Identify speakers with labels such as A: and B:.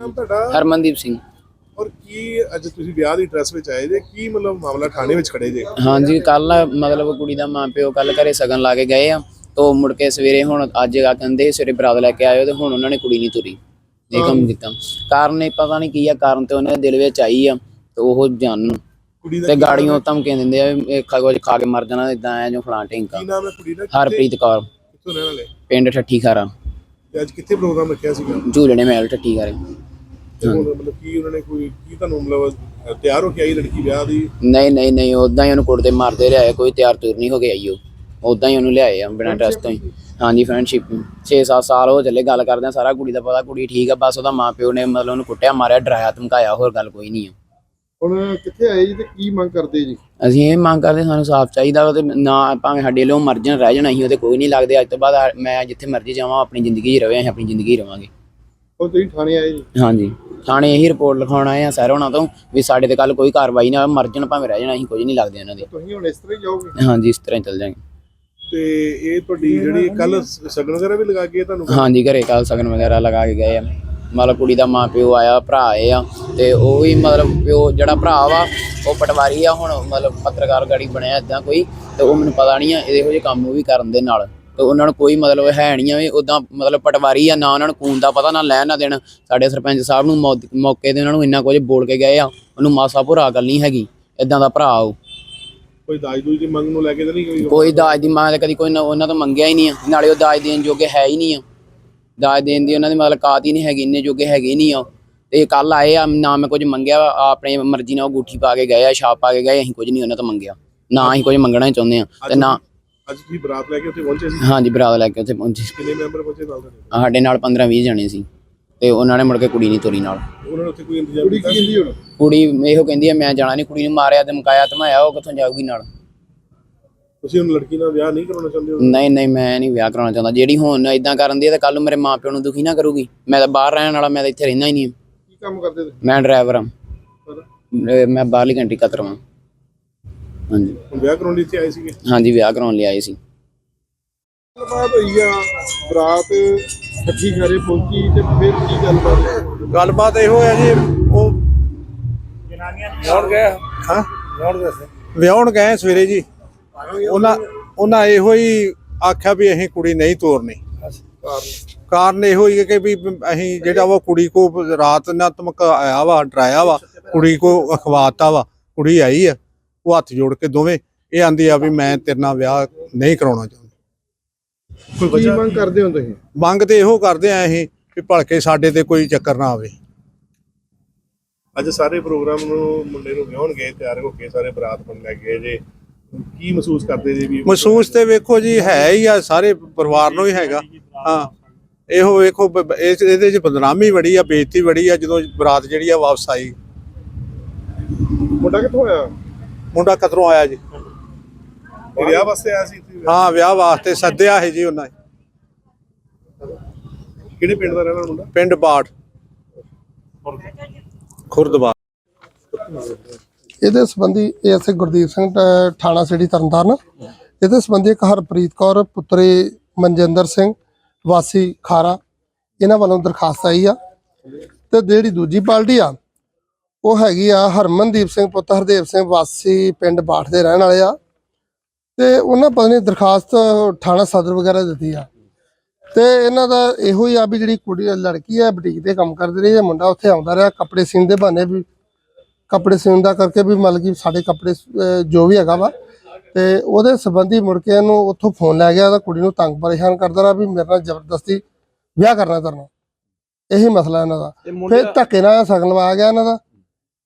A: ਨਾਮ ਤੁਹਾਡਾ?
B: ਹਰਮਨਦੀਪ ਸਿੰਘ।
A: ਔਰ ਕੀ ਅੱਜ ਤੁਸੀਂ ਵਿਆਹ ਦੀ ਡਰੈਸ ਵਿੱਚ ਆਏ ਜੇ? ਕੀ ਮਤਲਬ ਮਾਮਲਾ ਥਾਣੇ ਵਿੱਚ ਖੜੇ ਜੇ?
B: ਹਾਂਜੀ ਕੱਲ ਮਤਲਬ ਕੁੜੀ ਦਾ ਮਾਂ ਪਿਓ ਕੱਲ ਘਰੇ ਸਗਨ ਲਾ ਕੇ ਗਏ ਆ। ਤੋ ਮੁੜ ਕੇ ਸਵੇਰੇ ਹੁਣ ਅੱਜ ਆ ਕਹਿੰਦੇ ਸਵੇਰੇ ਬਰਾਤ ਲੈ ਕੇ ਆਇਓ ਤੇ ਹੁਣ ਉਹਨਾਂ ਨੇ ਕੁੜੀ ਨਹੀਂ ਤੁਰੀ। ਇਹ ਕੰਮ ਕੀਤਾ। ਕਾਰਨ ਇਹ ਪਤਾ ਨਹੀਂ ਕੀ ਆ ਕਾਰਨ ਤੇ ਉਹਨਾਂ ਦੇ ਦਿਲ ਵਿੱਚ ਆਈ ਆ ਤੇ ਉਹ ਜਾਣ
A: ਦਾ
B: ਤੇ ਗਾੜੀਆਂ ਧਮਕੀਆਂ ਦਿੰਦੇ ਆ ਇਹ ਖਾ ਕੇ ਮਰ ਜਾਣਾ ਇਦਾਂ ਐ ਜੋ ਫਲਾਂ ਢਿੰਕਾ
A: ਕੀ ਨਾਮ ਹੈ ਕੁੜੀ ਦਾ?
B: ਹਰਪ੍ਰੀਤ ਕੌਰ।
A: ਕਿੱਥੋਂ ਰਹਿਣ ਵਾਲੇ?
B: ਪਿੰਡ ਠੱਠੀ ਖਾਰਾ।
A: ਅੱਜ ਕਿੱਥੇ ਪ੍ਰੋਗਰਾਮ ਰੱਖਿਆ ਸੀਗਾ?
B: ਝੂਲਣੇ ਮਹਿਲ ਠੱਠੀ ਖਾਰੇ।
A: ਤੇ ਹੁਣ ਮਤਲਬ ਕੀ ਉਹਨਾਂ ਨੇ ਕੋਈ ਕੀ ਤੁਹਾਨੂੰ ਮਤਲਬ ਅ, ਤਿਆਰ ਹੋ ਕੇ ਆਈ ਲੜਕੀ ਵਿਆਹ ਦੀ?
B: ਨਹੀਂ ਨਹੀਂ ਨਹੀਂ ਉਦਾਂ ਹੀ ਉਹਨੂੰ ਕੁੱਟਦੇ ਮਾਰਦੇ ਲਿਆਏ ਕੋਈ ਤਿਆਰ ਤੁਰ ਨਹੀਂ ਹੋ ਗਿਆ ਆਈਓ ਉਦਾਂ ਹੀ ਉਹਨੂੰ ਲਿਆਏ ਆ ਬਿਨਾਂ ਟੈਸਟ ਤੋਂ ਹੀ। ਹਾਂਜੀ ਫਰੈਂਡਸ਼ਿਪ 6-7 ਸਾਲ ਹੋ ਚੱਲੇ ਗੱਲ ਕਰਦੇ ਆ ਸਾਰਾ ਕੁੜੀ ਦਾ ਪਤਾ ਕੁੜੀ ਠੀਕ ਆ ਬਸ ਉਹਦਾ ਮਾਂ ਪਿਓ ਨੇ ਮਤਲਬ ਉਹਨੂੰ ਕੁੱਟਿਆ ਮਾਰਿਆ ਡਰਾਇਆ ਧਮਕਾਇਆ ਹੋਰ ਗੱਲ ਕੋਈ ਨਹੀਂ ਆ।
C: ਹੁਣ ਕਿੱਥੇ ਆਏ ਜੀ ਤੇ ਕੀ ਮੰਗ ਕਰਦੇ ਜੀ?
B: ਅਸੀਂ ਇਹ ਮੰਗ ਕਰਦੇ ਸਾਨੂੰ ਸਾਫ਼ ਚਾਹੀਦਾ ਵਾ ਤੇ ਨਾ ਭਾਵੇਂ ਸਾਡੇ ਲਈ ਮਰਜਨ ਰਹਿ ਜਾਣਾ ਅਸੀਂ ਉਹਦੇ ਕੋਈ ਨਹੀਂ ਲੱਗਦੇ ਅੱਜ ਤੋਂ ਬਾਅਦ ਮੈਂ ਜਿੱਥੇ ਮਰਜ਼ੀ ਜਾਵਾਂ ਆਪਣੀ ਜ਼ਿੰਦਗੀ 'ਚ ਰਵੇ ਅਸੀਂ ਆਪਣੀ ਜ਼ਿੰਦਗੀ 'ਚ ਰਵਾਂਗੇ।
C: ਹੁਣ ਤੁਸੀਂ ਥਾਣੇ ਆਏ ਜੀ?
B: ਹਾਂਜੀ। ਥਾਣੇ ਇਹੀ ਰਿਪੋਰਟ ਲਿਖਾਉਣ ਆਏ ਆ ਸਰ ਉਹਨਾਂ ਤੋਂ ਵੀ ਸਾਡੇ ਤੇ ਕੱਲ ਕੋਈ ਕਾਰਵਾਈ ਨਾ ਹੋਵੇ ਮਰਜਨ ਭਾਵੇਂ ਰਹਿ ਜਾਣਾ ਅਸੀਂ ਕੁਝ ਨਹੀਂ ਲੱਗਦੇ ਉਹਨਾਂ ਦੇ।
C: ਤੁਸੀਂ ਹੁਣ ਇਸ ਤਰ੍ਹਾਂ ਹੀ ਜਾਓਗੇ?
B: ਹਾਂਜੀ ਇਸ ਤਰ੍ਹਾਂ ਹੀ ਚੱਲ ਜਾਾਂਗੇ
A: ਤੇ ਇਹ ਤੁਹਾਡੀ ਜਿਹੜੀ ਕੱਲ ਸਗਨ ਵਗੈਰਾ ਵੀ ਲਗਾ ਕੇ ਤੁਹਾਨੂੰ
B: ਹਾਂਜੀ ਘਰੇ ਕੱਲ ਸਗਨ ਵਗੈਰਾ ਲਗਾ ਕੇ ਗਏ ਆ। ਮਤਲਬ ਕੁੜੀ ਦਾ ਮਾਂ ਪਿਓ ਆਇਆ ਭਰਾ ਆਏ ਆ ਤੇ ਉਹ ਵੀ ਮਤਲਬ ਪਿਓ ਜਿਹੜਾ ਭਰਾ ਵਾ ਉਹ ਪਟਵਾਰੀ ਆ ਹੁਣ ਮਤਲਬ ਪੱਤਰਕਾਰ ਗਾੜੀ ਬਣਿਆ ਇਦਾਂ ਕੋਈ ਤੇ ਉਹ ਮੈਨੂੰ ਪਤਾ ਨਹੀਂ ਆ ਇਹੋ ਜਿਹੇ ਕੰਮ ਉਹ ਵੀ ਕਰਨ ਦੇ ਨਾਲ। ਤੇ ਉਹਨਾਂ ਨੂੰ ਕੋਈ ਮਤਲਬ ਹੈ ਨਹੀਂ ਆ ਵੀ ਉਦਾਂ ਮਤਲਬ ਪਟਵਾਰੀ ਆ ਨਾ ਉਹਨਾਂ ਨੂੰ ਕੂਨ ਦਾ ਪਤਾ ਨਾ ਲੈਣ ਨਾ ਦੇਣ। ਸਾਡੇ ਸਰਪੰਚ ਸਾਹਿਬ ਨੂੰ ਮੌ- ਮੌਕੇ ਤੇ ਉਹਨਾਂ ਨੂੰ ਇੰਨਾ ਕੁਝ ਬੋਲ ਕੇ ਗਏ ਆ ਉਹਨੂੰ ਮਾਸਾ ਭੁਰਾ ਗੱਲ ਨਹੀਂ ਹੈਗੀ ਇਦਾਂ ਦਾ ਭਰਾ ਉਹ।
A: ਕੋਈ ਦਾਜ ਦੂਜ ਦੀ ਮੰਗ ਨੂੰ ਲੈ ਕੇ ਤਾਂ ਨਹੀਂ ਕੋਈ
B: ਕੋਈ ਦਾਜ ਦੀ ਮੰਗ ਤਾਂ ਕਦੀ ਕੋਈ ਨਾ- ਉਹਨਾਂ ਤੋਂ ਮੰਗਿਆ ਹੀ ਨਹੀਂ ਆ ਨਾਲੇ ਉਹ ਦਾਜ ਦੇਣ ਜੋਗੇ ਹੈ ਹੀ ਨਹੀਂ ਆ। ਦਾਜ ਦੇਣ ਦੀ ਉਹਨਾਂ ਦੀ ਮਤਲਬ ਕਾਤ ਹੀ ਨਹੀਂ ਹੈਗੀ ਇੰਨੇ ਜੋਗੇ ਹੈਗੇ ਹੀ ਨਹੀਂ ਆ। ਤੇ ਕੱਲ ਆਏ ਆ ਨਾ ਮੈਂ ਕੁਝ ਮੰਗਿਆ ਵਾ, ਆਪਣੀ ਮਰਜ਼ੀ ਨਾਲ ਉਹ ਗੁੱਠੀ ਪਾ ਕੇ ਗਏ ਆ ਛਾਪ ਪਾ ਕੇ ਗਏ ਅਸੀਂ ਕੁਝ ਨਹੀਂ ਉਹਨਾਂ ਤੋਂ ਮੰਗਿਆ। ਨਾ ਅਸੀਂ ਕੁਝ ਮੰਗਣਾ ਹੀ ਚਾਹੁੰਦੇ ਆ ਤੇ ਨਾ
A: ਅੱਜ ਤੁਸੀਂ ਬਰਾਤ ਲੈ ਕੇ ਉੱਥੇ ਪਹੁੰਚੇ ਸੀ?
B: ਹਾਂਜੀ ਬਰਾਤ ਲੈ ਕੇ ਉੱਥੇ ਪਹੁੰਚੇ
A: ਕਿੰਨੇ ਮੈਂਬਰ ਪਹੁੰਚੇ ਨਾਲ ਤੁਹਾਡੇ?
B: ਸਾਡੇ ਨਾਲ 15 20 ਜਣੇ ਸੀ ਤੇ ਉਹਨਾਂ ਨੇ ਮੁੜ ਕੇ ਕੁੜੀ ਨਹੀਂ ਤੋਰੀ ਨਾਲ।
A: ਉਹਨਾਂ ਨੇ ਉੱਥੇ ਕੋਈ ਇੰਤਜ਼ਾਮ
C: ਕੁੜੀ
A: ਕੀਤਾ
C: ਕੀ ਕਹਿੰਦੀ ਹੁਣ?
B: ਕੁੜੀ ਇਹੋ ਕਹਿੰਦੀ ਆ ਮੈਂ ਜਾਣਾ ਨਹੀਂ ਕੁੜੀ ਨੂੰ ਮਾਰਿਆ ਤੇ ਮਕਾਇਆ ਧਮਾਇਆ ਉਹ ਕਿੱਥੋਂ ਜਾਊਗੀ ਨਾਲ?
A: ਤੁਸੀਂ ਹੁਣ ਲੜਕੀ ਨਾਲ ਵਿਆਹ ਨਹੀਂ ਕਰਾਉਣਾ ਚਾਹੁੰਦੇ ਹੋ?
B: ਨਹੀਂ ਨਹੀਂ ਮੈਂ ਨਹੀਂ ਵਿਆਹ ਕਰਾਉਣਾ ਚਾਹੁੰਦਾ। ਜਿਹੜੀ ਹੁਣ ਇਦਾਂ ਕਰਨ ਦੀ ਹੈ ਤਾਂ ਕੱਲ ਨੂੰ ਮੇਰੇ ਮਾਪਿਆਂ ਨੂੰ ਦੁਖੀ ਨਾ ਕਰੂਗੀ। ਮੈਂ ਤਾਂ ਬਾਹਰ ਰਹਿਣ ਵਾਲਾ ਮੈਂ ਤਾਂ ਇੱਥੇ ਰਹਿੰਦਾ ਹੀ ਨਹੀਂ।
C: ਕੀ ਕੰਮ ਕਰਦੇ ਤੁਸੀਂ?
B: ਮੈਂ ਡਰਾਈਵਰ ਹਾਂ। ਮੈਂ ਬਾਹਰਲੀ ਕੰਟਰੀ ਕਤਰ ਹਾਂ ਹਾਂਜੀ।
A: ਹੁਣ ਵਿਆਹ ਕਰਾਉਣ ਲਈ ਇੱਥੇ ਆਏ ਸੀਗੇ?
B: ਹਾਂਜੀ ਵਿਆਹ ਕਰਾਉਣ ਲਈ ਆਏ ਸੀ।
C: ਗੱਲਬਾਤ ਹੋਈ ਆ ਬਰਾਤ ਠੱਠੀ ਘਰੇ ਪਹੁੰਚੀ ਤੇ ਫਿਰ ਕੀ ਗੱਲਬਾਤ? ਹੋਈ?
D: ਗੱਲਬਾਤ ਇਹੋ ਹੈ ਜੀ ਉਹ ਵਿਆਹਣ ਗਏ ਹਾਂ? ਵਿਆਹਣ ਗਏ ਸਵੇਰੇ ਜੀ। ਉਹਨਾਂ ਉਹਨਾਂ ਇਹੋ ਹੀ ਆਖਿਆ ਵੀ ਅਸੀਂ ਕੁੜੀ ਨਹੀਂ ਤੋਰਨੀ। ਕਾਰਨ ਇਹੋ ਹੀ ਹੈ ਕਿ ਵੀ ਅਸੀਂ ਜਿਹੜਾ ਵਾ ਕੁੜੀ ਕੋ ਰਾਤ ਨਾ ਧਮਕਾਇਆ ਵਾ ਡਰਾਇਆ ਵਾ ਕੁੜੀ ਕੋ ਅਖਵਾਤਾ ਵਾ ਕੁੜੀ ਆਈ ਆ। ਉਹ ਹੱਥ ਜੋੜ ਕੇ ਦੋਵੇਂ ਇਹ ਆਂਦੀ ਆ ਵੀ ਮੈਂ ਤੇਰੇ ਨਾਲ ਵਿਆਹ ਨਹੀਂ ਕਰਾਉਣਾ ਚਾਹੁੰਦੀ।
A: ਕੋਈ
C: ਕੀ ਮੰਗ ਕਰਦੇ ਹੋ ਤੁਸੀਂ?
D: ਮੰਗ ਤੇ ਇਹੋ ਕਰਦੇ ਆ ਅਸੀਂ ਵੀ ਭਲਕੇ ਸਾਡੇ ਤੇ ਕੋਈ ਚੱਕਰ ਨਾ ਆਵੇ।
A: ਅੱਜ ਸਾਰੇ ਪ੍ਰੋਗਰਾਮ ਨੂੰ ਮੁੰਡੇ ਨੂੰ ਵਿਆਹਣ ਗਏ ਤਿਆਰ ਹੋ ਕੇ ਸਾਰੇ ਬਰਾਤ ਬਣ ਲੈ ਗਏ ਜੇ। ਕੀ ਮਹਿਸੂਸ ਕਰਦੇ ਜੇ ਵੀ
D: ਮਹਿਸੂਸ ਤੇ ਵੇਖੋ ਜੀ ਹੈ ਹੀ ਆ ਸਾਰੇ ਪਰਿਵਾਰ ਨੂੰ ਹੀ ਹੈਗਾ। ਹਾਂ ਇਹੋ ਵੇਖੋ ਇਹਦੇ ਚ ਬਦਨਾਮੀ ਬੜੀ ਆ ਬੇਇੱਜ਼ਤੀ ਬੜੀ ਆ ਜਦੋਂ ਬਰਾਤ ਜਿਹੜੀ ਆ ਵਾਪਸ ਆਈ।
C: ਮੁੰਡਾ ਕਿੱਥੋਂ ਆਇਆ?
D: ਮੁੰਡਾ ਕਤਰੋਂ ਆਇਆ ਜੀ।
A: ਇਹ ਵਿਆਹ ਵਾਸਤੇ ਆਇਆ ਸੀ ਇੱਥੇ?
D: ਹਾਂ ਵਿਆਹ ਵਾਸਤੇ ਸੱਦਿਆ ਹੈ ਜੀ ਉਹਨਾਂ ਨੇ।
A: ਕਿਹੜੇ ਪਿੰਡ ਦਾ ਰਹਿਣ ਵਾਲਾ ਮੁੰਡਾ?
D: ਪਿੰਡ ਬਾੜ। ਖੁਰਦਬਾੜ
E: ਇਹਦੇ ਸੰਬੰਧੀ ਐਸਏ ਗੁਰਦੀਪ ਸਿੰਘ ਅ, ਥਾਣਾ ਸਿਟੀ ਤਰਨਤਾਰਨ। ਇਹਦੇ ਸੰਬੰਧੀ ਇੱਕ ਹਰਪ੍ਰੀਤ ਕੌਰ ਪੁੱਤਰੀ ਮਨਜਿੰਦਰ ਸਿੰਘ ਵਾਸੀ ਖਾਰਾ। ਇਹਨਾਂ ਵੱਲੋਂ ਦਰਖਾਸਤ ਆਈ ਆ। ਤੇ ਜਿਹੜੀ ਦੂਜੀ ਪਾਰਟੀ ਆ ਉਹ ਹੈਗੀ ਆ ਹਰਮਨਦੀਪ ਸਿੰਘ ਪੁੱਤ ਹਰਦੇਵ ਸਿੰਘ ਵਾਸੀ ਪਿੰਡ ਬਾਠ ਦੇ ਰਹਿਣ ਵਾਲੇ ਆ। ਤੇ ਉਹਨਾਂ ਪਤਾ ਨਹੀਂ ਦਰਖਾਸਤ ਥਾਣਾ ਸਦਰ ਵਗੈਰਾ ਦਿੱਤੀ ਆ। ਤੇ ਇਹਨਾਂ ਦਾ ਇਹੋ ਹੀ ਆ ਵੀ ਜਿਹੜੀ ਕੁੜੀ ਲੜਕੀ ਆ ਬੁਟੀਕ ਤੇ ਕੰਮ ਕਰਦੀ ਰਹੀ ਹੈ ਮੁੰਡਾ ਉੱਥੇ ਆਉਂਦਾ ਰਿਹਾ ਕੱਪੜੇ ਸੀਨ ਦੇ ਬਹਾਨੇ ਵੀ ਕੱਪੜੇ ਸਿਉਣ ਦਾ ਕਰਕੇ ਵੀ ਮਤਲਬ ਕਿ ਸਾਡੇ ਕੱਪੜੇ ਜੋ ਵੀ ਹੈਗਾ ਵਾ। ਤੇ ਉਹਦੇ ਸੰਬੰਧੀ ਮੁੜ ਕੇ ਇਹਨੂੰ ਉੱਥੋਂ ਫੋਨ ਲੈ ਗਿਆ ਤਾਂ ਕੁੜੀ ਨੂੰ ਤੰਗ ਪਰੇਸ਼ਾਨ ਕਰਦਾ ਰਿਹਾ ਵੀ ਮੇਰੇ ਨਾਲ ਜ਼ਬਰਦਸਤੀ ਵਿਆਹ ਕਰਨਾ ਕਰਨਾ ਇਹੀ ਮਸਲਾ ਇਹਨਾਂ ਦਾ। ਫਿਰ ਧੱਕੇ ਨਾਲ ਸਗਨ ਲਵਾਇਆ ਗਿਆ ਇਹਨਾਂ ਦਾ।